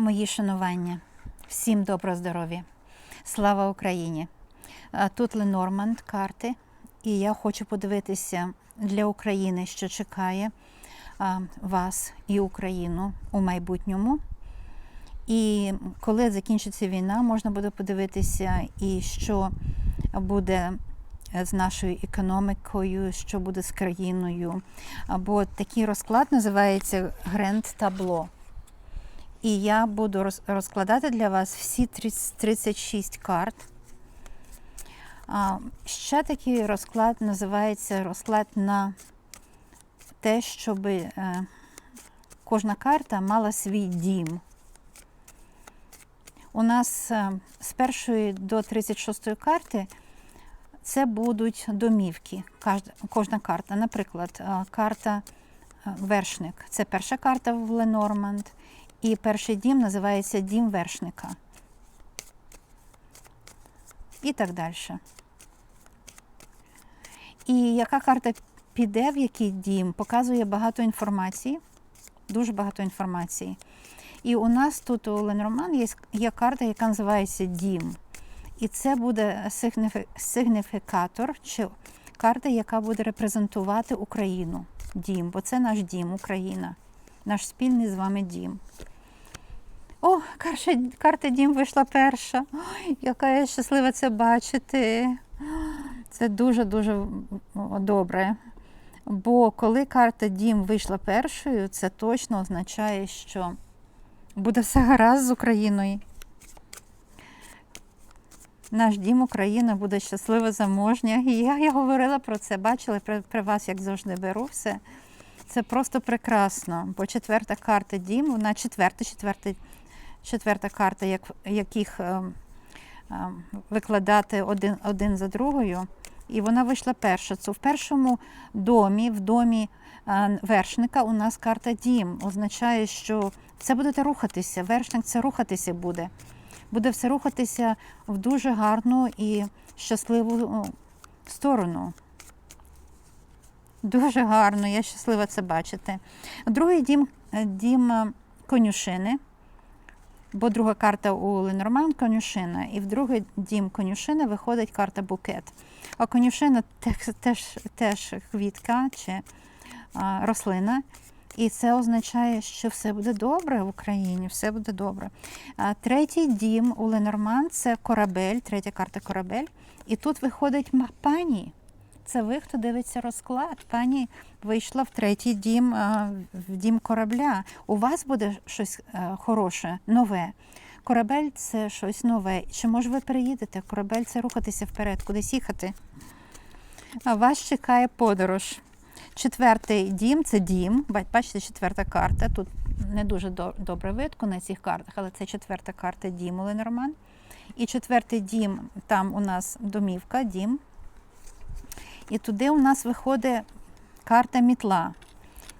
Мої шанування. Всім доброго здоров'я. Слава Україні! Тут Ленорманд карти, і я хочу подивитися для України, що чекає вас і Україну у майбутньому. І коли закінчиться війна, можна буде подивитися, і що буде з нашою економікою, що буде з країною. Або такий розклад називається Гренд Табло. І я буду розкладати для вас всі 36 карт. Ще такий розклад називається розклад на те, щоб е, кожна карта мала свій дім. У нас е, з першої до 36 карти це будуть домівки. Кожна карта. Наприклад, е, карта Вершник. Це перша карта в Ленорманд. І перший дім називається Дім вершника. І так далі. І яка карта піде в який дім, показує багато інформації, дуже багато інформації. І у нас тут у Ленорман є, є карта, яка називається Дім. І це буде сигніфікатор, чи карта, яка буде репрезентувати Україну. Дім, бо це наш дім, Україна, наш спільний з вами дім. О, карта Дім вийшла перша. Ой, яка я щаслива це бачити. Це дуже-дуже добре. Бо коли карта Дім вийшла першою, це точно означає, що буде все гаразд з Україною. Наш дім Україна буде щаслива, заможня. І я, я говорила про це, бачили при, при вас, як завжди беру все. Це просто прекрасно. Бо четверта карта дім, вона четверта, четверта, четверта карта, як, яких ем, ем, викладати один, один за другою. І вона вийшла перша. Це в першому домі, в домі е, вершника у нас карта дім. Означає, що це будете рухатися. Вершник це рухатися буде. Буде все рухатися в дуже гарну і щасливу ну, сторону. Дуже гарно, я щаслива це бачити. Другий дім е, дім е, конюшини, бо друга карта у Ленорман конюшина, і в другий дім конюшини виходить карта букет. А конюшина теж, теж, теж квітка чи а, рослина. І це означає, що все буде добре в Україні, все буде добре. А, третій дім у Ленорман це корабель, третя карта корабель. І тут виходить пані. Це ви, хто дивиться розклад. Пані вийшла в третій дім, в дім корабля. У вас буде щось е, хороше, нове. Корабель це щось нове. Чи може ви переїдете? Корабель це рухатися вперед, кудись їхати. А вас чекає подорож. Четвертий дім це дім. Бачите, четверта карта. Тут не дуже добре видко на цих картах, але це четверта карта діму Ленорман. І четвертий дім, там у нас домівка, дім. І туди у нас виходить карта мітла.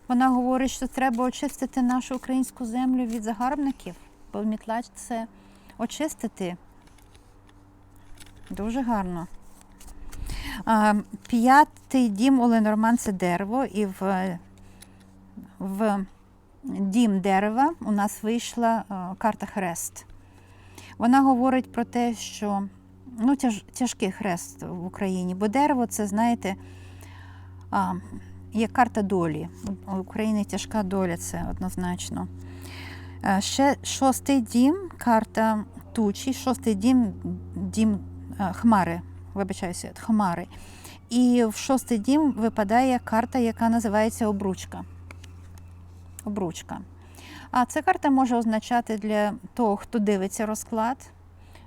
Вона говорить, що треба очистити нашу українську землю від загарбників, бо мітла це очистити. Дуже гарно. П'ятий дім у Ленорман це дерево, і в, в дім дерева у нас вийшла карта хрест. Вона говорить про те, що ну, тяж, тяжкий хрест в Україні, бо дерево це, знаєте, а, є карта долі. У України тяжка доля, це однозначно. Е, Ще шостий дім, карта тучі, шостий дім, дім е, хмари, вибачаюся, хмари. І в шостий дім випадає карта, яка називається обручка. Обручка. А ця карта може означати для того, хто дивиться розклад,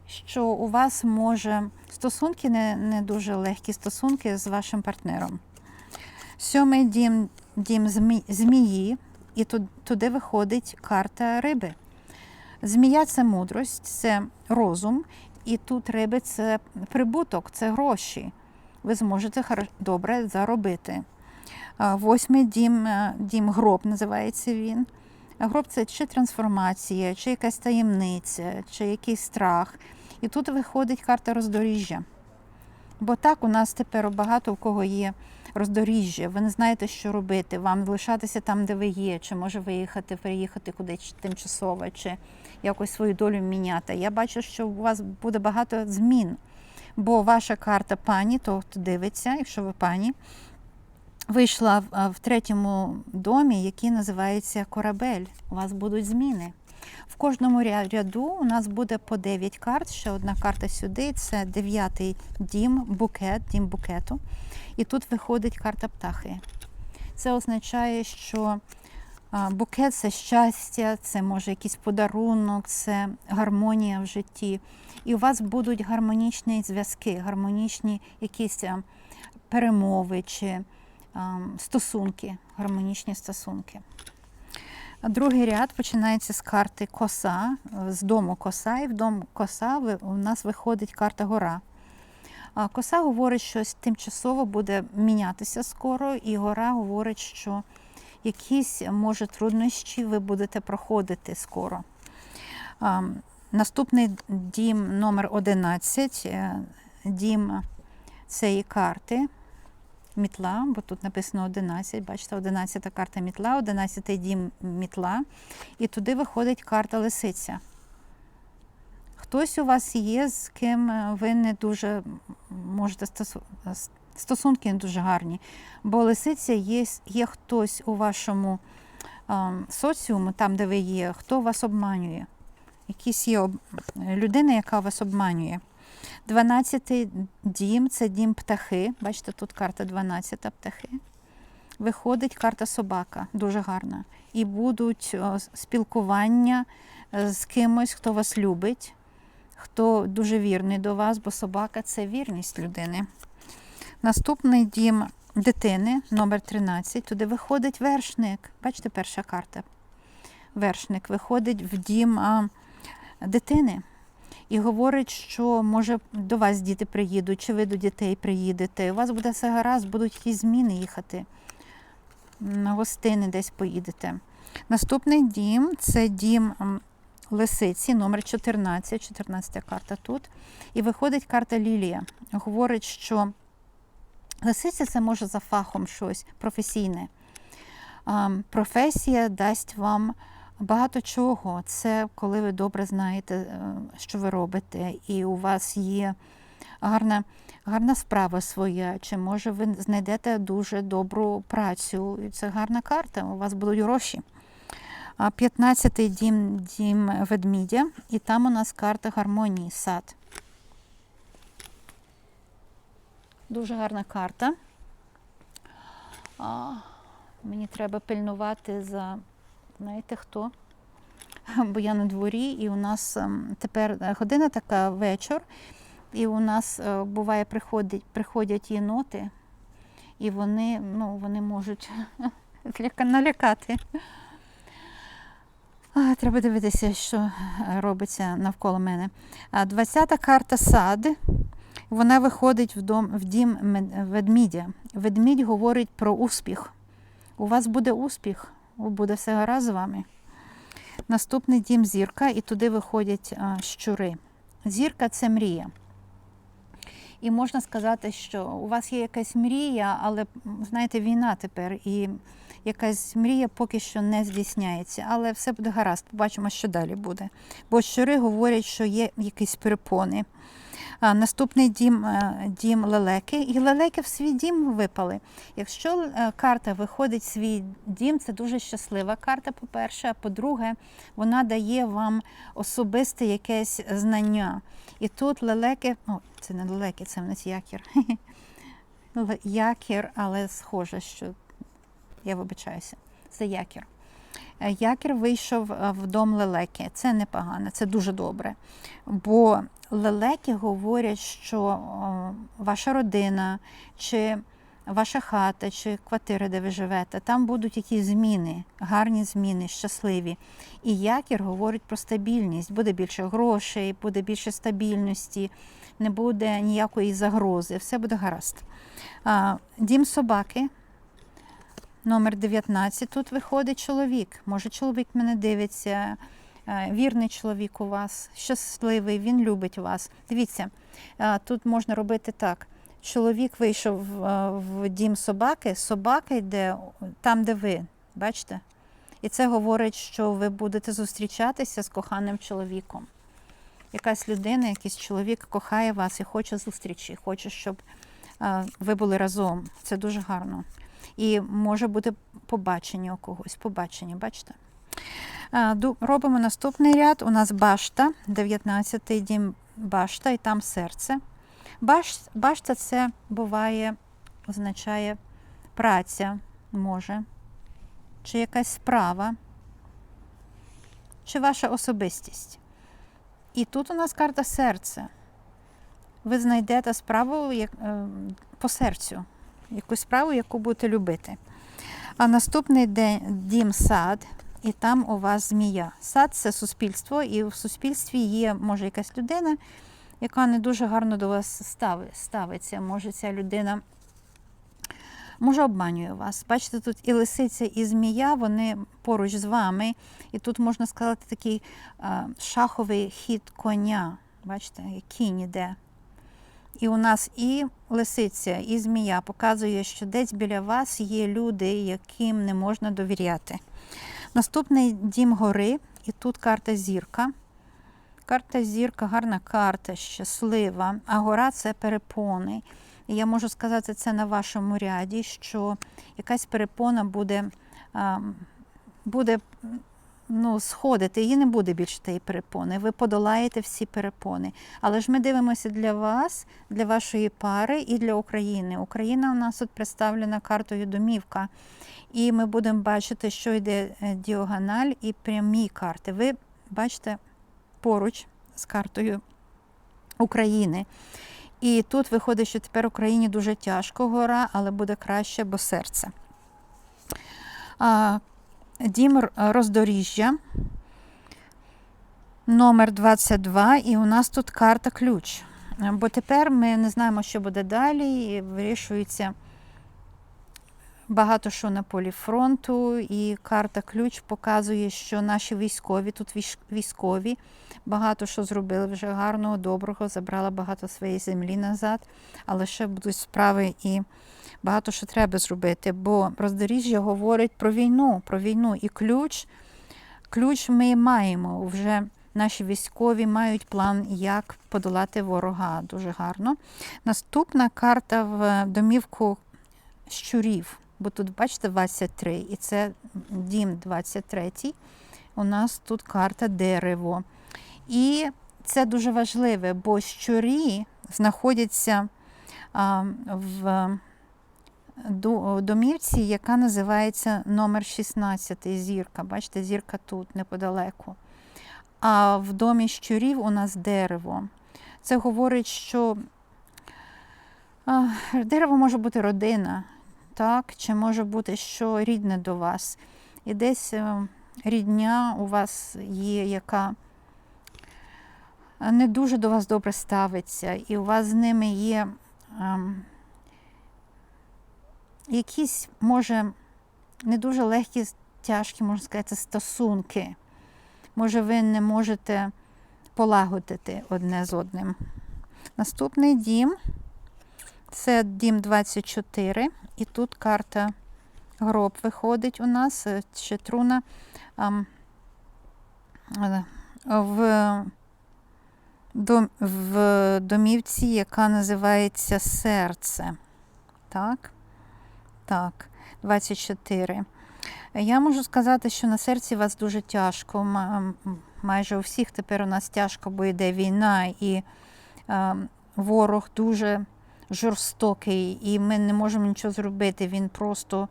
що у вас може стосунки не, не дуже легкі стосунки з вашим партнером. Сьомий дім, дім змі- змії, і ту- туди виходить карта риби. Змія це мудрость, це розум, і тут риби це прибуток, це гроші. Ви зможете добре заробити. Восьмий дім, е, дім гроб називається він. Гроб це чи трансформація, чи якась таємниця, чи якийсь страх. І тут виходить карта роздоріжжя. Бо так у нас тепер багато у кого є роздоріжжя, ви не знаєте, що робити, вам лишатися там, де ви є, чи може виїхати, переїхати кудись тимчасово, чи якось свою долю міняти. Я бачу, що у вас буде багато змін, бо ваша карта пані, то дивиться, якщо ви пані, вийшла в, третьому домі, який називається корабель. У вас будуть зміни. В кожному ряду у нас буде по 9 карт. Ще одна карта сюди. Це дев'ятий дім, букет, дім букету. І тут виходить карта птахи. Це означає, що букет це щастя, це може якийсь подарунок, це гармонія в житті. І у вас будуть гармонічні зв'язки, гармонічні якісь перемови чи стосунки, гармонічні стосунки. Другий ряд починається з карти коса, з дому коса, і в дом коса у нас виходить карта гора. Коса говорить, що тимчасово буде мінятися скоро, і гора говорить, що якісь, може, труднощі ви будете проходити скоро. Наступний дім номер 11, е, дім цієї карти. Мітла, бо тут написано 11, бачите, 11 карта мітла, 11 дім мітла, і туди виходить карта лисиця. Хтось у вас є, з ким е, ви не дуже можете стосунки не дуже гарні. Бо лисиця є, є хтось у вашому а, соціумі, там, де ви є, хто вас обманює. Якісь є людина, яка вас обманює. 12 дім це дім птахи. Бачите, тут карта 12 птахи. Виходить карта собака, дуже гарна. І будуть спілкування е, з кимось, хто вас любить, хто дуже вірний до вас, бо собака це вірність людини. Наступний дім дитини, номер 13. Туди виходить вершник. Бачите, перша карта. Вершник виходить в дім дитини і говорить, що може до вас діти приїдуть, чи ви до дітей приїдете. У вас буде все гаразд, будуть якісь зміни їхати. На гостини десь поїдете. Наступний дім це дім лисиці, номер 14, 14 карта тут. І виходить карта Лілія. Говорить, що лисиця це може за фахом щось професійне. Професія дасть вам багато чого. Це коли ви добре знаєте, е, що ви робите, і у вас є гарна, гарна справа своя, чи може ви знайдете дуже добру працю. І це гарна карта, у вас будуть гроші. 15-й дім, дім ведмідя, і там у нас карта гармонії, сад. Дуже гарна карта. Мені треба пильнувати за, знаєте хто? Бо я на дворі, і у нас ем, тепер година така вечір, і у нас е, буває приходять, приходять єноти, і вони, ну, вони можуть налякати. Треба дивитися, що робиться навколо мене. А 20-та карта сад. Вона виходить в, дом, в дім ведмідя. Ведмідь говорить про успіх. У вас буде успіх, буде все гаразд з вами. Наступний дім зірка, і туди виходять щури. Зірка це мрія. І можна сказати, що у вас є якась мрія, але знаєте, війна тепер, і якась мрія поки що не здійсняється. Але все буде гаразд, побачимо, що далі буде. Бо щури говорять, що є якісь перепони. Наступний дім, е, дім лелеки, і лелеки в свій дім випали. Якщо е, карта виходить в свій дім, це дуже щаслива карта, по-перше. А по-друге, вона дає вам особисте якесь знання. І тут лелеки, о, це не лелеки, це в нас якір. Ле- Якір, але схоже, що я вибачаюся, це якір. Е, Якір вийшов е, в дом лелеки. Це непогано, це дуже добре. Бо лелеки говорять, що ваша родина, чи ваша хата, чи квартира, де ви живете, там будуть якісь зміни, гарні зміни, щасливі. І якір говорить про стабільність. Буде більше грошей, буде більше стабільності, не буде ніякої загрози, все буде гаразд. Дім собаки. Номер 19. Тут виходить чоловік. Може, чоловік мене дивиться. е, Вірний чоловік у вас, щасливий, він любить вас. Дивіться, е, тут можна робити так. чоловік вийшов е, в дім собаки, собака йде там, де ви. Бачите? І це говорить, що ви будете зустрічатися з коханим чоловіком. Якась людина, якийсь чоловік кохає вас і хоче зустрічі, хоче, щоб ви були разом. Це дуже гарно. І може бути побачення у когось. Побачення, бачите? Робимо наступний ряд. У нас башта, 19-й дім башта, і там серце. Баш, башта це буває, означає праця, може, чи якась справа, чи ваша особистість. І тут у нас карта серце. Ви знайдете справу е, по серцю, якусь справу, яку будете любити. А наступний день дім сад, і там у вас змія. Сад це суспільство, і в суспільстві є, може, якась людина, яка не дуже гарно до вас ставиться. Може, ця людина може обманює вас. Бачите, тут і лисиця, і змія, вони поруч з вами. І тут можна сказати такий шаховий хід коня. Бачите, кінь іде. І у нас і лисиця, і змія показує, що десь біля вас є люди, яким не можна довіряти. Наступний дім гори, і тут карта зірка. Карта зірка, гарна карта, щаслива, а гора це перепони. І я можу сказати це на вашому ряді, що якась перепона буде, буде ну, сходити, її не буде більше тієї перепони. Ви подолаєте всі перепони. Але ж ми дивимося для вас, для вашої пари і для України. Україна у нас тут представлена картою домівка. І ми будемо бачити, що йде е, діагональ і прямі карти. Ви бачите поруч з картою України. І тут виходить, що тепер Україні дуже тяжко гора, але буде краще, бо серце. Дім роздоріжжя, номер 22, і у нас тут карта ключ. Бо тепер ми не знаємо, що буде далі, і вирішується багато що на полі фронту, і карта ключ показує, що наші військові, тут військові, багато що зробили вже гарного, доброго, забрала багато своєї землі назад, але ще будуть справи і багато що треба зробити, бо роздоріжжя говорить про війну, про війну. І ключ, ключ ми маємо. Вже наші військові мають план, як подолати ворога. Дуже гарно. Наступна карта в домівку щурів. Бо тут, бачите, 23, і це дім 23. У нас тут карта дерево. І це дуже важливе, бо щурі знаходяться в домівці, яка називається номер 16 зірка. Бачите, зірка тут неподалеку. А в домі щурів у нас дерево. Це говорить, що дерево може бути родина, так, чи може бути що рідне до вас. І десь е, рідня у вас є, яка не дуже до вас добре ставиться, і у вас з ними є ем, якісь, може, не дуже легкі, тяжкі, можна сказати, стосунки. Може, ви не можете полагодити одне з одним. Наступний дім це дім 24, і тут карта гроб виходить у нас, е, ще труна в, в домівці, яка називається серце. Так? Так, 24. Я можу сказати, що на серці вас дуже тяжко. Майже у всіх тепер у нас тяжко, бо йде війна, і е, ворог дуже жорстокий, і ми не можемо нічого зробити. Він просто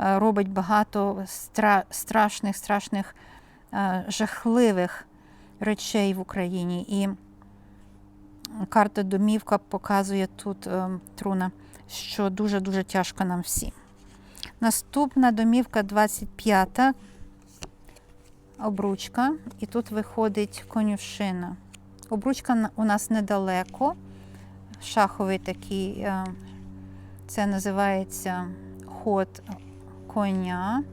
е, робить багато стра- страшних, страшних, е, жахливих речей в Україні. І карта домівка показує тут е, труна, що дуже-дуже тяжко нам всім. Наступна домівка 25 обручка, і тут виходить конюшина. Обручка у нас недалеко, шаховий такий, е, це називається ход коня.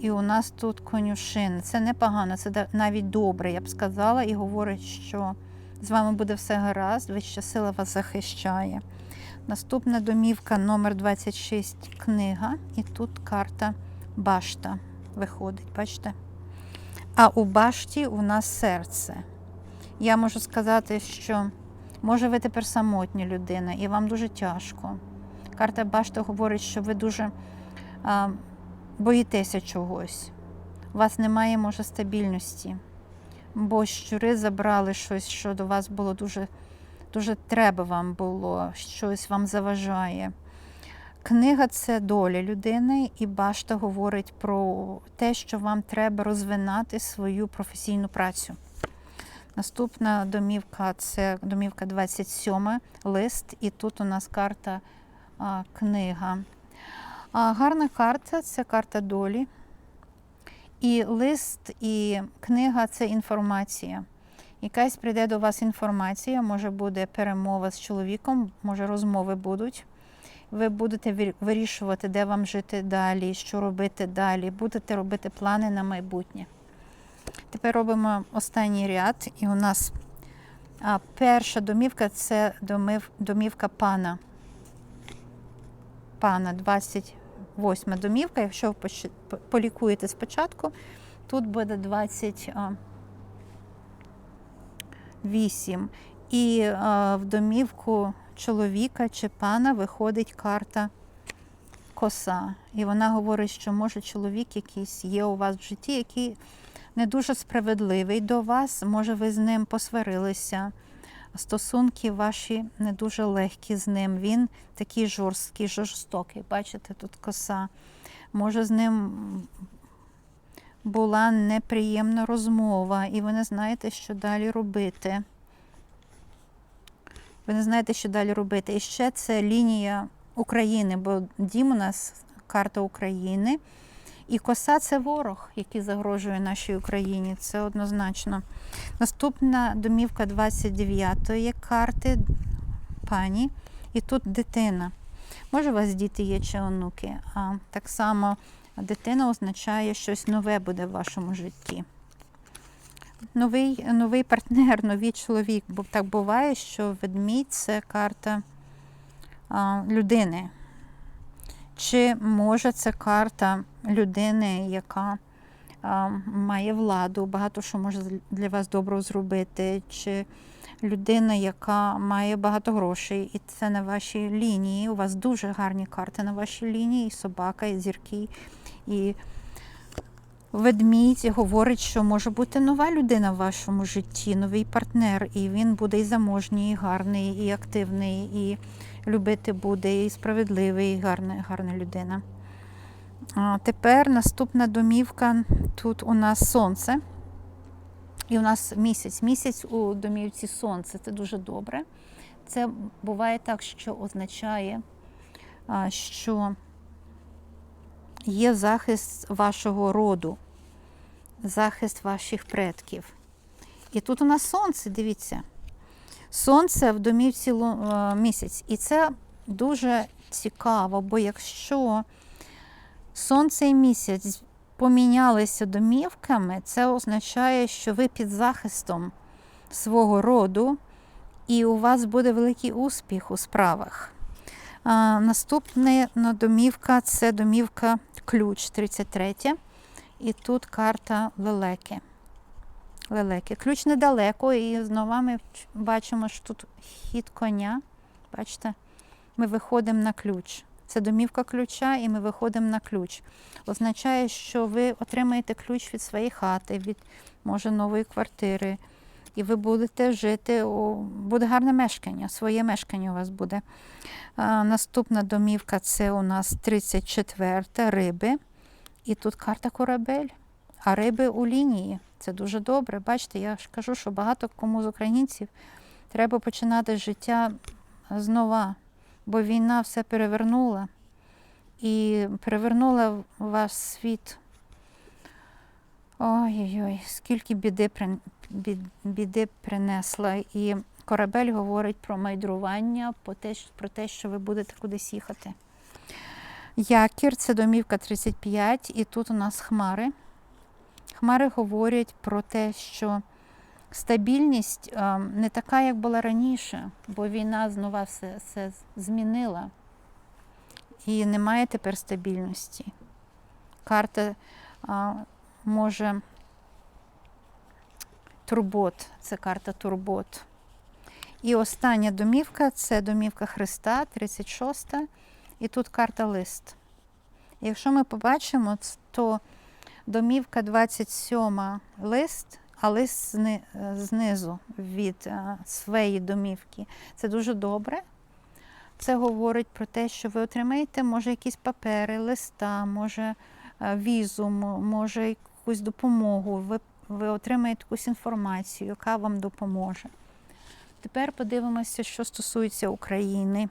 І у нас тут конюшина. Це непогано, це навіть добре, я б сказала, і говорить, що з вами буде все гаразд, вища сила вас захищає. Наступна домівка номер 26 книга. І тут карта башта виходить, бачите? А у башті у нас серце. Я можу сказати, що може ви тепер самотня людина, і вам дуже тяжко. Карта башта говорить, що ви дуже а, боїтеся чогось. У вас немає, може, стабільності, бо щури забрали щось, що до вас було дуже, дуже треба вам було, щось вам заважає. Книга це доля людини, і башта говорить про те, що вам треба розвинати свою професійну працю. Наступна домівка це домівка 27, лист, і тут у нас карта а, книга. А, гарна карта це карта долі. І лист, і книга це інформація. Якась прийде до вас інформація, може буде перемова з чоловіком, може розмови будуть. Ви будете вирішувати, де вам жити далі, що робити далі, будете робити плани на майбутнє. Тепер робимо останній ряд, і у нас перша домівка це домівка пана. Пана 28 домівка. Якщо ви полікуєте спочатку, тут буде 28. І а, в домівку чоловіка чи пана виходить карта коса. І вона говорить, що може чоловік якийсь є у вас в житті, який не дуже справедливий до вас. Може, ви з ним посварилися. Стосунки ваші не дуже легкі з ним. Він такий жорсткий, жорстокий. Бачите, тут коса. Може, з ним була неприємна розмова, і ви не знаєте, що далі робити. Ви не знаєте, що далі робити. І ще це лінія України, бо дім у нас карта України. І коса це ворог, який загрожує нашій Україні. Це однозначно. Наступна домівка 29-ї карти пані. І тут дитина. Може, у вас діти є чи онуки. А так само дитина означає, щось нове буде в вашому житті. Новий, новий партнер, новий чоловік. Бо так буває, що ведмідь це карта а, людини. Чи може це карта людини, яка а, має владу, багато що може для вас доброго зробити, чи людина, яка має багато грошей, і це на вашій лінії. У вас дуже гарні карти на вашій лінії, і собака, і зірки, і ведмідь говорить, що може бути нова людина в вашому житті, новий партнер, і він буде і заможній, і гарний, і активний, і любити буде, і справедливий, і гарна, гарна людина. А, тепер наступна домівка. Тут у нас сонце. І у нас місяць. Місяць у домівці сонце. Це дуже добре. Це буває так, що означає, що є захист вашого роду, захист ваших предків. І тут у нас сонце, дивіться. Сонце в домівці е, місяць. І це дуже цікаво, бо якщо сонце і місяць помінялися домівками, це означає, що ви під захистом свого роду, і у вас буде великий успіх у справах. Наступна домівка це домівка ключ 33. І тут карта лелеки. Лелеки. Ключ недалеко, і знову ми бачимо, що тут хід коня. Бачите, ми виходимо на ключ. Це домівка ключа, і ми виходимо на ключ. Означає, що ви отримаєте ключ від своєї хати, від може нової квартири. І ви будете жити, у... буде гарне мешкання, своє мешкання у вас буде. Наступна домівка це у нас 34 риби. І тут карта корабель. А риби у лінії. Це дуже добре. Бачите, я ж кажу, що багато кому з українців треба починати життя знова, бо війна все перевернула і перевернула ваш світ. Ой-ой-ой, скільки біди, біди принесла. І корабель говорить про майдрування, про те, що- ви будете кудись їхати. Якір це домівка 35, і тут у нас хмари. Хмари говорять про те, що стабільність е, не така, як була раніше, бо війна знову все, все змінила. І немає тепер стабільності. Карта може турбот, це карта турбот. І остання домівка це домівка Христа, 36. І тут карта лист. Якщо ми побачимо, то домівка 27 лист, а лист е, знизу від е, своєї домівки. Це дуже добре. Це говорить про те, що ви отримаєте, може, якісь папери, листа, може е, візу, м- може якусь допомогу. Ви, ви отримаєте якусь інформацію, яка вам допоможе. Тепер подивимося, що стосується України.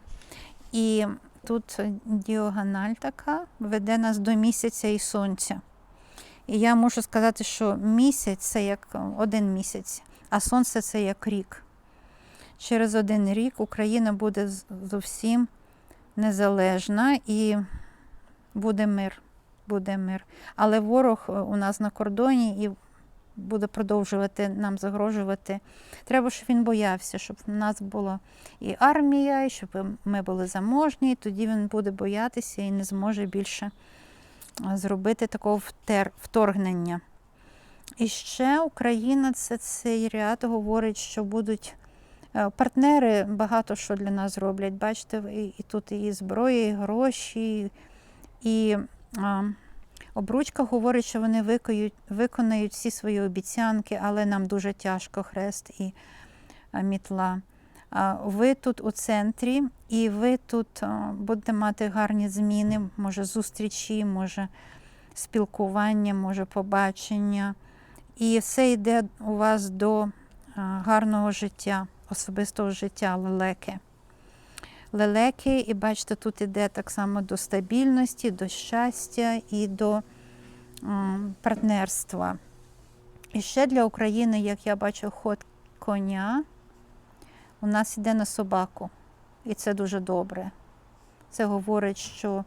І тут діагональ така веде нас до місяця і сонця. І я можу сказати, що місяць це як один місяць, а сонце це як рік. Через один рік Україна буде зовсім незалежна і буде мир. Буде мир. Але ворог е, у нас на кордоні і буде продовжувати нам загрожувати. Треба, щоб він боявся, щоб в нас була і армія, і щоб ми були заможні, і тоді він буде боятися і не зможе більше зробити такого вторгнення. І ще Україна це цей ряд говорить, що будуть е, партнери багато що для нас роблять. Бачите, і, і тут і зброя, і гроші, і обручка говорить, що вони викоють, виконають всі свої обіцянки, але нам дуже тяжко хрест і мітла. Ви тут у центрі, і ви тут будете мати гарні зміни, може зустрічі, може спілкування, може побачення. І все йде у вас до гарного життя, особистого життя лелеки. Лелеки, і бачите, тут іде так само до стабільності, до щастя і до партнерства. І ще для України, як я бачу, ход коня у нас йде на собаку. І це дуже добре. Це говорить, що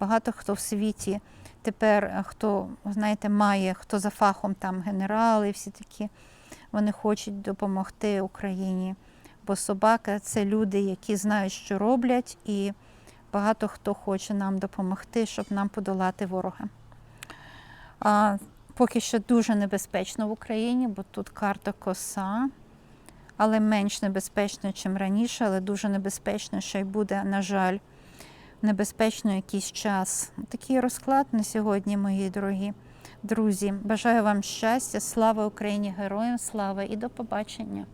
багато хто в світі тепер, е, хто, знаєте, має, хто за фахом там генерали, всі такі, вони хочуть допомогти Україні. Бо собака це люди, які знають, що роблять, і багато хто хоче нам допомогти, щоб нам подолати ворога. А, поки що дуже небезпечно в Україні, бо тут карта коса, але менш небезпечно, ніж раніше, але дуже небезпечно, що й буде, на жаль, небезпечно якийсь час. Такий розклад на сьогодні, мої дорогі друзі. Бажаю вам щастя, слава Україні, героям слава і до побачення!